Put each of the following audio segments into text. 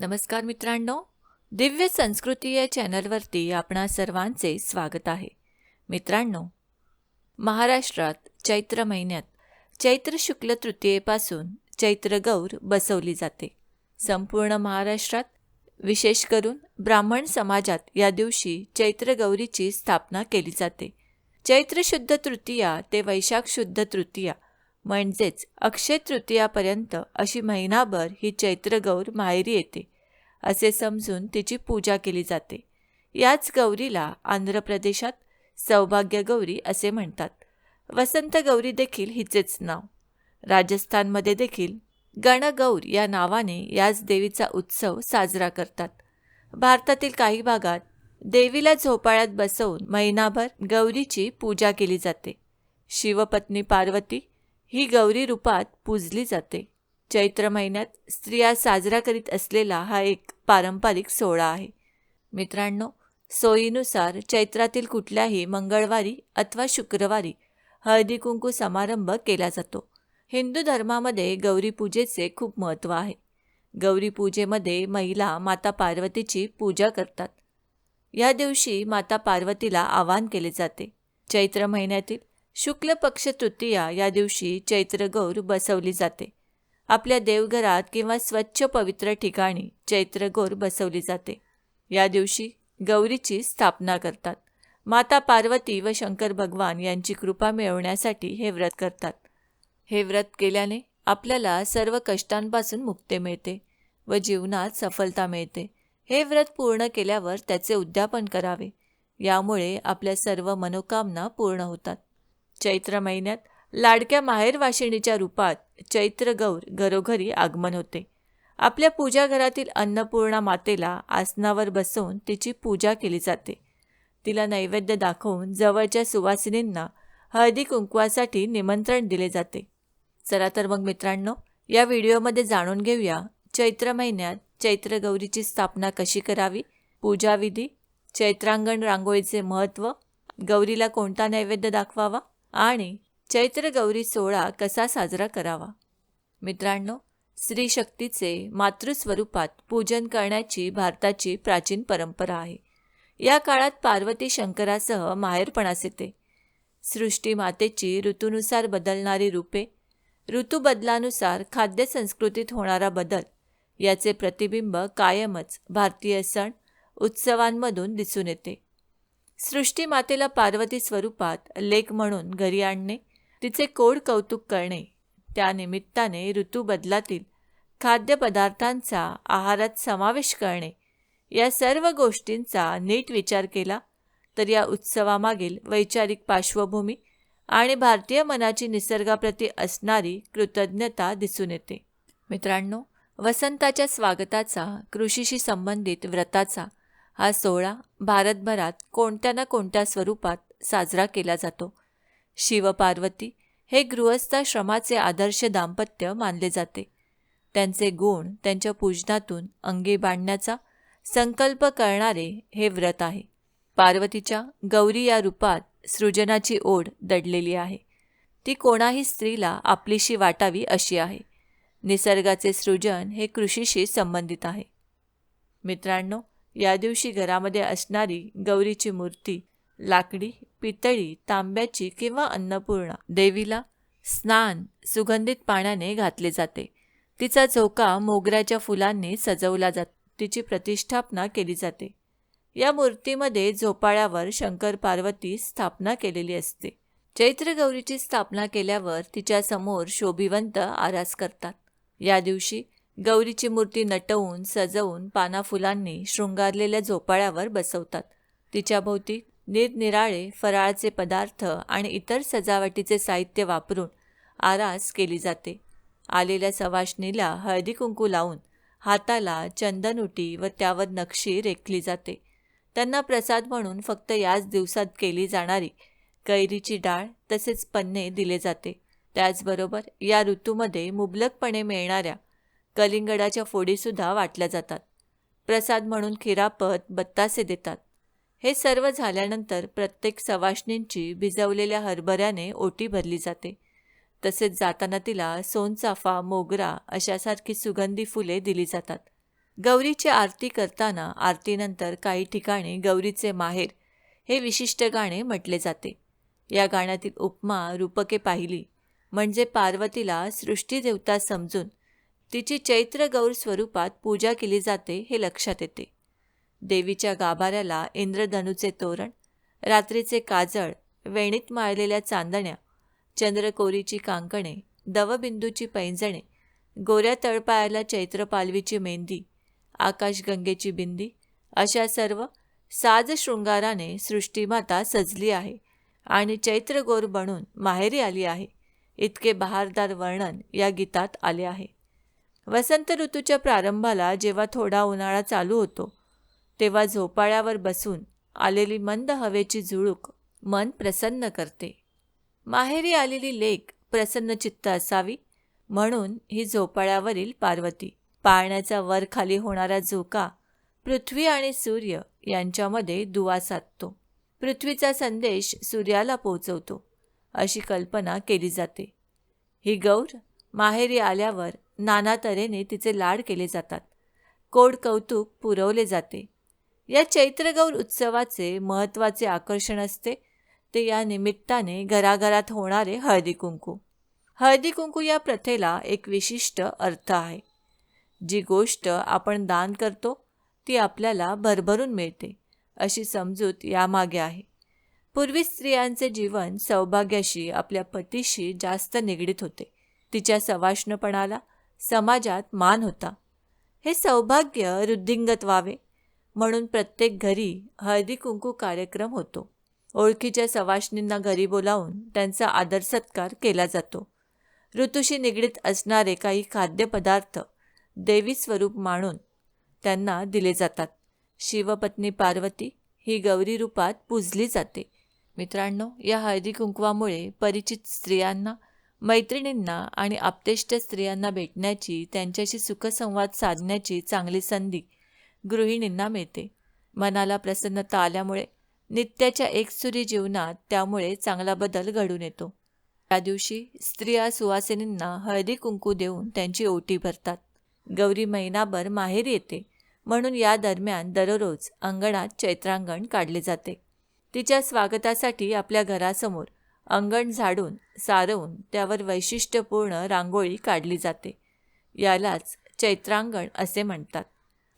नमस्कार मित्रांनो दिव्य संस्कृती या चॅनलवरती आपणा सर्वांचे स्वागत आहे. मित्रांनो महाराष्ट्रात चैत्र महिन्यात चैत्र शुक्ल तृतीयेपासून चैत्र गौर बसवली जाते. संपूर्ण महाराष्ट्रात विशेष करून ब्राह्मण समाजात या दिवशी चैत्र गौरीची स्थापना केली जाते. चैत्र शुद्ध तृतीया ते वैशाख शुद्ध तृतीया म्हणजेच अक्षय तृतीयापर्यंत अशी महिनाभर ही चैत्रगौर माहेरी येते असे समजून तिची पूजा केली जाते. याच गौरीला आंध्र प्रदेशात सौभाग्य गौरी असे म्हणतात. वसंत गौरी देखील हिचेच नाव. राजस्थानमध्ये देखील गणगौर या नावाने याच देवीचा उत्सव साजरा करतात. भारतातील काही भागात देवीला झोपाळ्यात बसवून महिनाभर गौरीची पूजा केली जाते. शिवपत्नी पार्वती ही गौरी रूपात पूजली जाते. चैत्र महिन्यात स्त्रिया साजरा करीत असलेला हा एक पारंपरिक सोहळा आहे. मित्रांनो सोयीनुसार चैत्रातील कुठल्याही मंगळवारी अथवा शुक्रवारी हळदी कुंकू समारंभ केला जातो. हिंदू धर्मामध्ये गौरीपूजेचे खूप महत्त्व आहे. गौरीपूजेमध्ये महिला माता पार्वतीची पूजा करतात. या दिवशी माता पार्वतीला आवाहन केले जाते. चैत्र महिन्यातील शुक्ल पक्ष तृतीया या दिवशी चैत्रगौर बसवली जाते. आपल्या देवघरात किंवा स्वच्छ पवित्र ठिकाणी चैत्रगौर बसवली जाते. या दिवशी गौरीची स्थापना करतात. माता पार्वती व शंकर भगवान यांची कृपा मिळवण्यासाठी हे व्रत करतात. हे व्रत केल्याने आपल्याला सर्व कष्टांपासून मुक्ती मिळते व जीवनात सफलता मिळते. हे व्रत पूर्ण केल्यावर त्याचे उद्यापन करावे. यामुळे आपल्या सर्व मनोकामना पूर्ण होतात. चैत्र महिन्यात लाडक्या माहेरवाशिणीच्या रूपात चैत्र गौर घरोघरी आगमन होते. आपल्या पूजा घरातील अन्नपूर्णा मातेला आसनावर बसवून तिची पूजा केली जाते. तिला नैवेद्य दाखवून जवळच्या सुवासिनींना हळदी कुंकवासाठी निमंत्रण दिले जाते. चला तर मग मित्रांनो या व्हिडिओमध्ये जाणून घेऊया चैत्र महिन्यात चैत्र गौरीची स्थापना कशी करावी? पूजाविधी चैत्रांगण रांगोळीचे महत्त्व गौरीला कोणता नैवेद्य दाखवावा? आणि चैत्र गौरी सोहळा कसा साजरा करावा? मित्रांनो स्त्री शक्तीचे मातृस्वरूपात पूजन करण्याची भारताची प्राचीन परंपरा आहे. या काळात पार्वती शंकरासह माहेरपणास येते. सृष्टी मातेची ऋतूनुसार बदलणारी रूपे ऋतूबदलानुसार खाद्य संस्कृतीत होणारा बदल याचे प्रतिबिंब कायमच भारतीय सण उत्सवांमधून दिसून येते. सृष्टी मातेला पार्वती स्वरूपात लेख म्हणून घरी आणणे तिचे कोड कौतुक करणे त्यानिमित्ताने ऋतूबदलातील खाद्यपदार्थांचा आहारात समावेश करणे या सर्व गोष्टींचा नीट विचार केला तर या उत्सवामागील वैचारिक पार्श्वभूमी आणि भारतीय मनाची निसर्गाप्रती असणारी कृतज्ञता दिसून येते. मित्रांनो वसंताच्या स्वागताचा कृषीशी संबंधित व्रताचा हा सोहळा भारतभरात कोणत्या ना कोणत्या स्वरूपात साजरा केला जातो. शिवपार्वती हे गृहस्थाश्रमाचे आदर्श दाम्पत्य मानले जाते. त्यांचे गुण त्यांच्या पूजनातून अंगी बांधण्याचा संकल्प करणारे हे व्रत आहे. पार्वतीच्या गौरी या रूपात सृजनाची ओढ दडलेली आहे. ती कोणाही स्त्रीला आपलीशी वाटावी अशी आहे. निसर्गाचे सृजन हे कृषीशी संबंधित आहे. मित्रांनो या दिवशी घरामध्ये असणारी गौरीची मूर्ती लाकडी पितळी तांब्याची किंवा अन्नपूर्णा देवीला स्नान सुगंधित पाण्याने घातले जाते. तिचा झोका मोगऱ्याच्या फुलांनी सजवला जात तिची प्रतिष्ठापना केली जाते. या मूर्तीमध्ये झोपाळ्यावर शंकर पार्वती स्थापना केलेली असते. चैत्र गौरीची स्थापना केल्यावर तिच्यासमोर शोभिवंत आरास करतात. या दिवशी गौरीची मूर्ती नटवून सजवून पाना फुलांनी शृंगारलेल्या झोपाळ्यावर बसवतात. तिच्या भोवती निरनिराळे फराळाचे पदार्थ आणि इतर सजावटीचे साहित्य वापरून आरास केली जाते. आलेल्या सवाशणीला हळदी कुंकू लावून हाताला चंदनउटी व त्यावर नक्षी रेखली जाते. त्यांना प्रसाद म्हणून फक्त याच दिवसात केली जाणारी कैरीची डाळ तसेच पन्ने दिले जाते. त्याचबरोबर या ऋतूमध्ये मुबलकपणे मिळणाऱ्या कलिंगडाच्या फोडीसुद्धा वाटल्या जातात. प्रसाद म्हणून खिरापत बत्तासे देतात. हे सर्व झाल्यानंतर प्रत्येक सवाष्णींची भिजवलेल्या हरभऱ्याने ओटी भरली जाते. तसेच जाताना तिला सोनचाफा मोगरा अशासारखी सुगंधी फुले दिली जातात. गौरीची आरती करताना आरतीनंतर काही ठिकाणी गौरीचे माहेर हे विशिष्ट गाणे म्हटले जाते. या गाण्यातील उपमा रूपके पाहिली म्हणजे पार्वतीला सृष्टीदेवता समजून तिची चैत्र गौर स्वरूपात पूजा केली जाते हे लक्षात येते. देवीच्या गाभाऱ्याला इंद्रधनुचे तोरण रात्रीचे काजळ वेणीत माळलेल्या चांदण्या चंद्रकोरीची कांकणे दवबिंदूची पैंजणे गोऱ्या तळपायाला चैत्रपालवीची मेहंदी आकाशगंगेची बिंदी अशा सर्व साज शृंगाराने सृष्टीमाता सजली आहे आणि चैत्रगोर बनून माहेरी आली आहे. इतके बहारदार वर्णन या गीतात आले आहे. वसंत ऋतूच्या प्रारंभाला जेव्हा थोडा उन्हाळा चालू होतो तेव्हा झोपाळ्यावर बसून आलेली मंद हवेची झुळूक मन प्रसन्न करते. माहेरी आलेली लेक प्रसन्नचित्त असावी म्हणून ही झोपाळ्यावरील पार्वती. पाळण्याचा वर खाली होणारा झोका पृथ्वी आणि सूर्य यांच्यामध्ये दुवा साधतो. पृथ्वीचा संदेश सूर्याला पोहोचवतो अशी कल्पना केली जाते. ही गौर माहेरी आल्यावर नाना तऱ्हेने तिचे लाड केले जातात. कोड कौतुक पुरवले जाते. या चैत्रगौर उत्सवाचे महत्त्वाचे आकर्षण असते. ते या निमित्ताने घराघरात होणारे हळदी कुंकू. हळदी कुंकू या प्रथेला एक विशिष्ट अर्थ आहे. जी गोष्ट आपण दान करतो ती आपल्याला भरभरून मिळते अशी समजूत यामागे आहे. पूर्वी स्त्रियांचे जीवन सौभाग्याशी आपल्या पतीशी जास्त निगडीत होते. तिच्या सवाष्णपणाला समाजात मान होता. हे सौभाग्य वृद्धिंगत व्हावे म्हणून प्रत्येक घरी हळदी कुंकू कार्यक्रम होतो. ओळखीच्या सवाष्णींना घरी बोलावून त्यांचा आदर सत्कार केला जातो. ऋतूशी निगडीत असणारे काही खाद्यपदार्थ देवी स्वरूप मानून त्यांना दिले जातात. शिवपत्नी पार्वती ही गौरी रूपात पूजली जाते. मित्रांनो या हळदी कुंकवामुळे परिचित स्त्रियांना मैत्रिणींना आणि आपतेष्ट स्त्रियांना भेटण्याची त्यांच्याशी सुखसंवाद साधण्याची चांगली संधी गृहिणींना मिळते. मनाला प्रसन्नता आल्यामुळे नित्याच्या एकसुरी जीवनात त्यामुळे चांगला बदल घडून येतो. त्या दिवशी स्त्रिया सुवासिनींना हळदी कुंकू देऊन त्यांची ओटी भरतात. गौरी महिनाभर माहेर येते. म्हणून या दरम्यान दररोज अंगणात चैत्रांगण काढले जाते. तिच्या स्वागतासाठी आपल्या घरासमोर अंगण झाडून सारवून त्यावर वैशिष्ट्यपूर्ण रांगोळी काढली जाते. यालाच चैत्रांगण असे म्हणतात.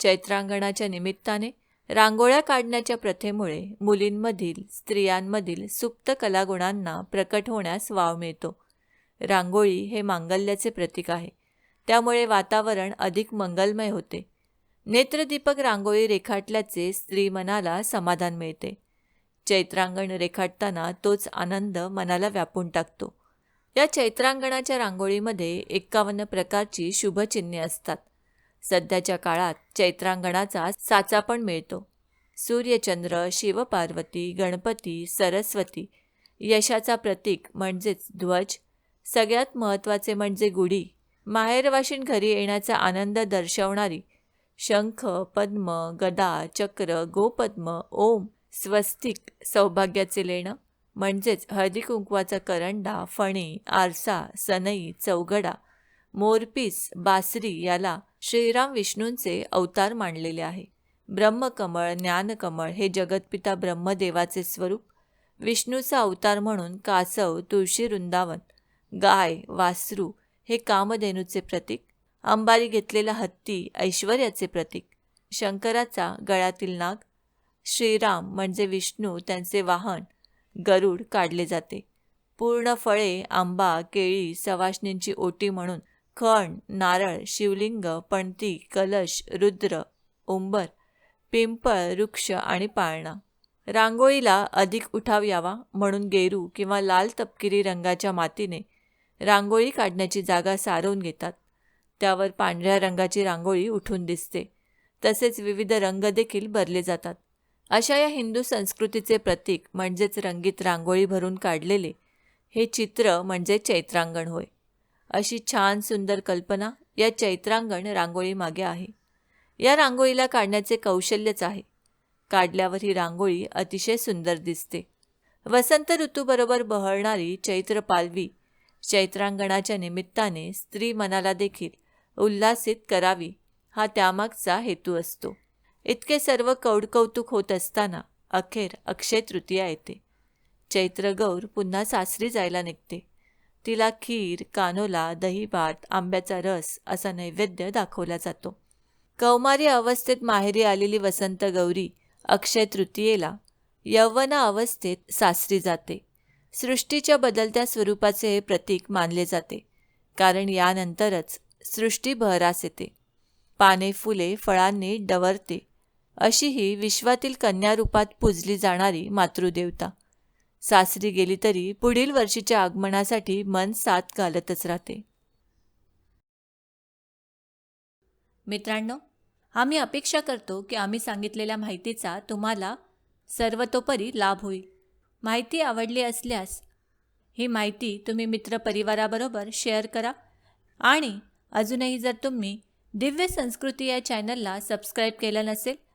चैत्रांगणाच्या निमित्ताने रांगोळ्या काढण्याच्या प्रथेमुळे मुलींमधील स्त्रियांमधील सुप्त कलागुणांना प्रकट होण्यास वाव मिळतो. रांगोळी हे मांगल्याचे प्रतीक आहे. त्यामुळे वातावरण अधिक मंगलमय होते. नेत्रदीपक रांगोळी रेखाटल्याचे स्त्री मनाला समाधान मिळते. चैत्रांगण रेखाटताना तोच आनंद मनाला व्यापून टाकतो. या चैत्रांगणाच्या रांगोळीमध्ये एक्कावन्न प्रकारची शुभचिन्हे असतात. सध्याच्या काळात चैत्रांगणाचा साचा पण मिळतो. सूर्यचंद्र शिवपार्वती गणपती सरस्वती यशाचा प्रतीक म्हणजेच ध्वज. सगळ्यात महत्त्वाचे म्हणजे गुढी. माहेरवाशीन घरी येण्याचा आनंद दर्शवणारी शंख पद्म गदा चक्र गोपद्म ओम स्वस्तिक सौभाग्याचे लेणं म्हणजेच हळदी कुंकवाचा करंडा फणी आरसा सनई चौघडा मोरपीस बासरी याला श्रीराम विष्णूंचे अवतार मानलेले आहे. ब्रह्मकमळ ज्ञानकमळ हे जगतपिता ब्रह्मदेवाचे स्वरूप विष्णूचा अवतार म्हणून कासव तुळशी वृंदावन गाय वासरू हे कामधेनूचे प्रतीक अंबारी घेतलेला हत्ती ऐश्वर्याचे प्रतीक शंकराचा गळ्यातील नाग श्रीराम म्हणजे विष्णू त्यांचे वाहन गरुड काढले जाते. पूर्ण फळे आंबा केळी सवाशणींची ओटी म्हणून खण नारळ शिवलिंग पणती कलश रुद्र उंबर पिंपळ वृक्ष आणि पाळणा. रांगोळीला अधिक उठाव यावा म्हणून गेरू किंवा लाल तपकिरी रंगाच्या मातीने रांगोळी काढण्याची जागा सारवून घेतात. त्यावर पांढऱ्या रंगाची रांगोळी उठून दिसते. तसेच विविध रंग देखील भरले जातात. अशा या हिंदू संस्कृतीचे प्रतीक म्हणजेच रंगीत रांगोळी भरून काढलेले हे चित्र म्हणजे चैत्रांगण होय. अशी छान सुंदर कल्पना या चैत्रांगण रांगोळीमागे आहे. या रांगोळीला काढण्याचे कौशल्यच आहे. काढल्यावर ही रांगोळी अतिशय सुंदर दिसते. वसंत ऋतूबरोबर बहळणारी चैत्र पालवी चैत्रांगणाच्या निमित्ताने स्त्री मनाला देखील उल्हासित करावी हा त्यामागचा हेतू असतो. इतके सर्व कौडकौतुक होत असताना अखेर अक्षय तृतीया येते. चैत्र गौर पुन्हा सासरी जायला निघते. तिला खीर कानोला दहीभात आंब्याचा रस असा नैवेद्य दाखवला जातो. कौमारी अवस्थेत माहेरी आलेली वसंत गौरी अक्षय तृतीयेला यवना अवस्थेत सासरी जाते. सृष्टीच्या बदलत्या स्वरूपाचे हे प्रतीक मानले जाते कारण यानंतरच सृष्टी बहरास येते. पाने फुले फळांनी डवरते. अशी ही विश्वातील कन्यारूपात पूजली जाणारी मातृदेवता. सासरी गेली तरी पुढील वर्षीच्या आगमनासाठी मन साथ घालतच राहते. मित्रांनो आम्ही अपेक्षा करतो की आम्ही सांगितलेल्या माहितीचा तुम्हाला सर्वतोपरी लाभ होईल. माहिती आवडली असल्यास ही माहिती तुम्ही मित्रपरिवाराबरोबर शेअर करा आणि अजूनही जर तुम्ही दिव्य संस्कृती या चॅनलला सबस्क्राईब केलं नसेल